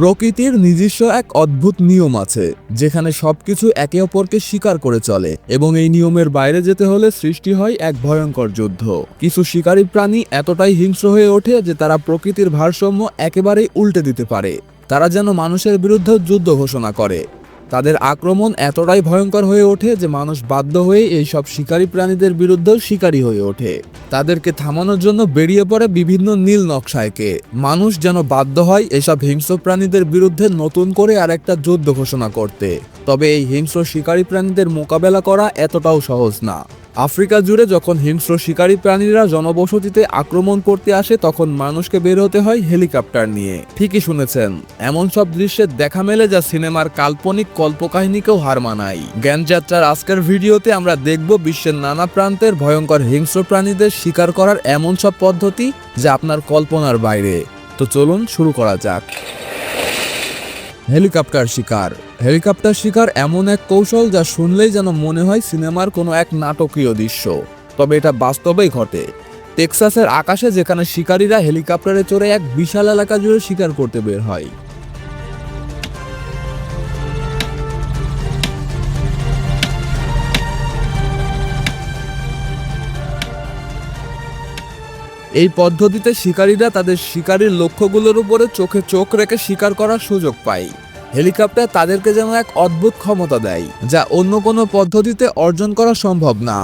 প্রকৃতির নিজস্ব এক অদ্ভুত নিয়ম আছে, যেখানে সবকিছু একে অপরকে স্বীকার করে চলে, এবং এই নিয়মের বাইরে যেতে হলে সৃষ্টি হয় এক ভয়ঙ্কর যুদ্ধ। কিছু শিকারী প্রাণী এতটাই হিংস্র হয়ে ওঠে যে তারা প্রকৃতির ভারসাম্য একেবারেই উল্টে দিতে পারে। তারা যেন মানুষের বিরুদ্ধে যুদ্ধ ঘোষণা করে। তাদের আক্রমণ এতটাই ভয়ঙ্কর হয়ে ওঠে যে মানুষ বাধ্য হয়ে এই সব শিকারী প্রাণীদের বিরুদ্ধেও শিকারী হয়ে ওঠে। তাদেরকে থামানোর জন্য বেরিয়ে পড়ে বিভিন্ন নীল নকশায়কে। মানুষ যেন বাধ্য হয় এসব হিংস্র প্রাণীদের বিরুদ্ধে নতুন করে আর একটা যুদ্ধ ঘোষণা করতে। তবে এই হিংস্র শিকারী প্রাণীদের মোকাবেলা করা এতটাও সহজ না। আফ্রিকা জুড়ে যখন হিংস্র শিকারী প্রাণীরা জনবসতিতে আক্রমণ করতে আসে, তখন মানুষকে বের হতে হয় হেলিকপ্টার নিয়ে। ঠিকই শুনেছেন, এমন সব দৃশ্যের দেখা মেলে যা সিনেমার কাল্পনিক কল্পকাহিনীকেও হার মানায়। জ্ঞানযাত্রার আজকের ভিডিওতে আমরা দেখব বিশ্বের নানা প্রান্তের ভয়ঙ্কর হিংস্র প্রাণীদের শিকার করার এমন সব পদ্ধতি যা আপনার কল্পনার বাইরে। তো চলুন শুরু করা যাক। হেলিকপ্টার শিকার। হেলিকপ্টার শিকার এমন এক কৌশল যা শুনলেই যেন মনে হয় সিনেমার কোনো এক নাটকীয় দৃশ্য। তবে এটা বাস্তবেই ঘটে। টেক্সাসের আকাশে যেখানে শিকারীরা হেলিকপ্টারে চড়ে এক বিশাল এলাকা জুড়ে শিকার করতে বের হয়। এই পদ্ধতিতে শিকারীরা তাদের শিকারীর লক্ষ্যগুলোর উপরে চোখে চোখ রেখে শিকার করার সুযোগ পায়। হেলিকপ্টার তাদেরকে যেন এক অদ্ভুত ক্ষমতা দেয়, যা অন্য কোনো পদ্ধতিতে অর্জন করা সম্ভব না।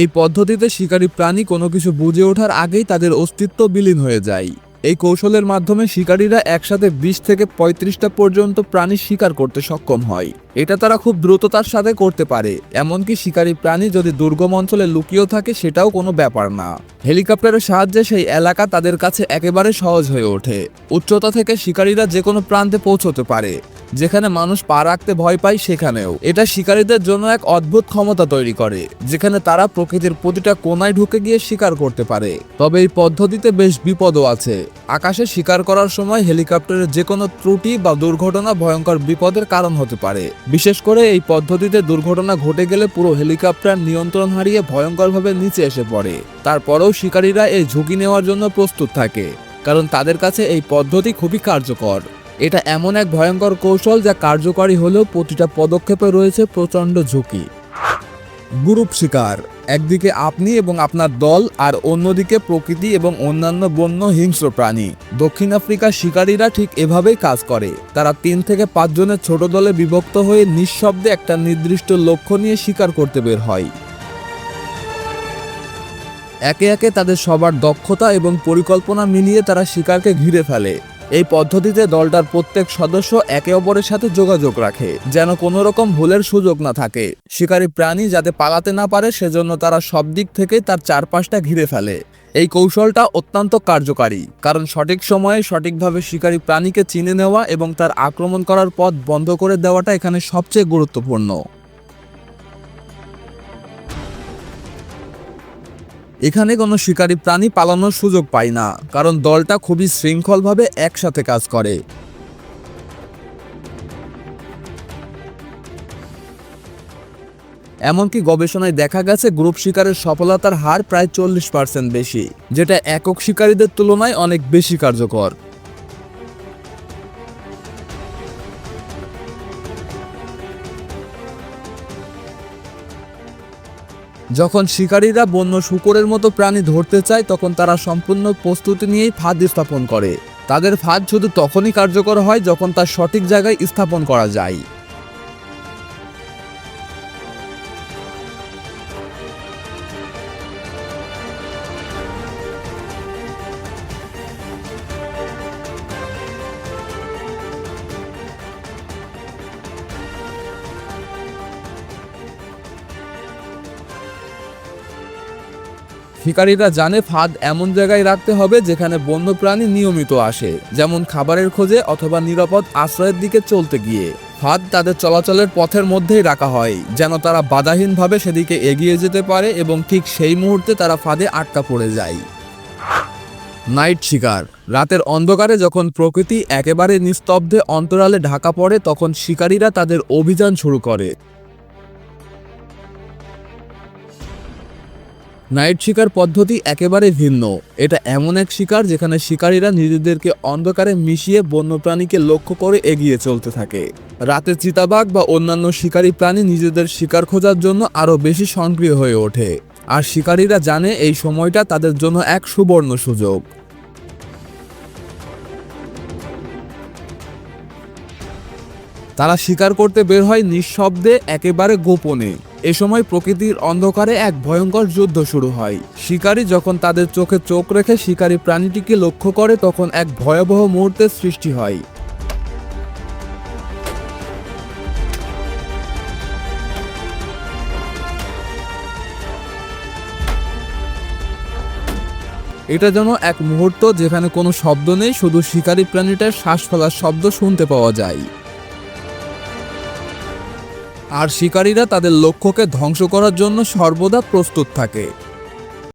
এই পদ্ধতিতে শিকারী প্রাণী কোনো কিছু বুঝে ওঠার আগেই তাদের অস্তিত্ব বিলীন হয়ে যায়। এই কৌশলের মাধ্যমে শিকারীরা একসাথে বিশ থেকে পঁয়ত্রিশটা পর্যন্ত প্রাণী শিকার করতে সক্ষম হয়। এটা তারা খুব দ্রুততার সাথে করতে পারে, এমনকি শিকারী প্রাণী যদি দুর্গম অঞ্চলে লুকিয়েও থাকে সেটাও কোনো ব্যাপার না। হেলিকপ্টারের সাহায্যে সেই এলাকা তাদের কাছে একেবারে সহজ হয়ে ওঠে। উচ্চতা থেকে শিকারীরা যে কোনো প্রান্তে পৌঁছতে পারে। যেখানে মানুষ পা রাখতে ভয় পায় সেখানেও। এটা শিকারীদের জন্য এক অদ্ভুত ক্ষমতা তৈরি করে, যেখানে তারা প্রকৃতির প্রতিটা কোনায় ঢুকে গিয়ে শিকার করতে পারে। তবে এই পদ্ধতিতে বেশ বিপদও আছে। আকাশে শিকার করার সময় হেলিকপ্টারের যে কোনো ত্রুটি বা দুর্ঘটনা ভয়ঙ্কর বিপদের কারণ হতে পারে। বিশেষ করে এই পদ্ধতিতে দুর্ঘটনা ঘটে গেলে পুরো হেলিকপ্টার নিয়ন্ত্রণ হারিয়ে ভয়ঙ্করভাবে নিচে এসে পড়ে। তারপরেও শিকারীরা এই ঝুঁকি নেওয়ার জন্য প্রস্তুত থাকে, কারণ তাদের কাছে এই পদ্ধতি খুবই কার্যকর। এটা এমন এক ভয়ঙ্কর কৌশল যা কার্যকরী হলেও প্রতিটা পদক্ষেপে রয়েছে প্রচণ্ড ঝুঁকি। গ্রুপ শিকার, একদিকে আপনি এবং আপনার দল আর অন্যদিকে প্রকৃতি এবং অন্যান্য বন্য হিংস্র প্রাণী। দক্ষিণ আফ্রিকার শিকারীরা ঠিক এভাবেই কাজ করে। তারা তিন থেকে পাঁচজনের ছোট দলে বিভক্ত হয়ে নিঃশব্দে একটা নির্দিষ্ট লক্ষ্য নিয়ে শিকার করতে বের হয়। একে একে তাদের সবার দক্ষতা এবং পরিকল্পনা মিলিয়ে তারা শিকারকে ঘিরে ফেলে। এই পদ্ধতিতে দলটার প্রত্যেক সদস্য একে অপরের সাথে যোগাযোগ রাখে, যেন কোনো রকম ভুলের সুযোগ না থাকে। শিকারী প্রাণী যাতে পালাতে না পারে, সেজন্য তারা সব দিক থেকে তার চারপাশটা ঘিরে ফেলে। এই কৌশলটা অত্যন্ত কার্যকারী, কারণ সঠিক সময়ে সঠিকভাবে শিকারী প্রাণীকে চিনে নেওয়া এবং তার আক্রমণ করার পথ বন্ধ করে দেওয়াটা এখানে সবচেয়ে গুরুত্বপূর্ণ। এখানে কোনো শিকারী প্রাণী পালানোর সুযোগ পায় না, কারণ দলটা খুবই শৃঙ্খলভাবে একসাথে কাজ করে। এমনকি গবেষণায় দেখা গেছে গ্রুপ শিকারের সফলতার হার প্রায় চল্লিশ পার্সেন্ট বেশি, যেটা একক শিকারীদের তুলনায় অনেক বেশি কার্যকর। যখন শিকারীরা বন্য শুকরের মতো প্রাণী ধরতে চায়, তখন তারা সম্পূর্ণ প্রস্তুতি নিয়েই ফাঁদ স্থাপন করে। তাদের ফাঁদ শুধু তখনই কার্যকর হয় যখন তার সঠিক জায়গায় স্থাপন করা যায়। শিকারীরা জানে ফাঁদ এমন জায়গায় রাখতে হবে যেখানে বন্যপ্রাণী নিয়মিত আসে, যেমন খাবারের খোঁজে অথবা নিরাপদ আশ্রয়ের দিকে চলতে গিয়ে। ফাঁদ তাদের চলাচলের পথের মধ্যেই রাখা হয়, যেন তারা বাধাহীনভাবে সেদিকে এগিয়ে যেতে পারে এবং ঠিক সেই মুহূর্তে তারা ফাঁদে আটকা পড়ে যায়। নাইট শিকার, রাতের অন্ধকারে যখন প্রকৃতি একেবারে নিস্তব্ধে অন্তরালে ঢাকা পড়ে, তখন শিকারীরা তাদের অভিযান শুরু করে। নাইট শিকার পদ্ধতি একেবারে ভিন্ন। এটা এমন এক শিকার যেখানে শিকারীরা নিজেদেরকে অন্ধকারে মিশিয়ে বন্যপ্রাণীকে লক্ষ্য করে এগিয়ে চলতে থাকে। রাতে চিতাবাঘ বা অন্যান্য শিকারী প্রাণী নিজেদের শিকার খোঁজার জন্য আরও বেশি সক্রিয় হয়ে ওঠে। আর শিকারীরা জানে এই সময়টা তাদের জন্য এক সুবর্ণ সুযোগ। তারা শিকার করতে বের হয় নিঃশব্দে, একেবারে গোপনে। এ সময় প্রকৃতির অন্ধকারে এক ভয়ঙ্কর যুদ্ধ শুরু হয়। শিকারী যখন তাদের চোখে চোখ রেখে শিকারী প্রাণীটিকে লক্ষ্য করে, তখন এক ভয়াবহ মুহূর্তের সৃষ্টি হয়। এটা যেন এক মুহূর্ত যেখানে কোনো শব্দ নেই, শুধু শিকারী প্রাণীটার শ্বাস ফেলার শব্দ শুনতে পাওয়া যায়। আর শিকারীরা তাদের লক্ষ্যকে ধ্বংস করার জন্য সর্বদা প্রস্তুত থাকে।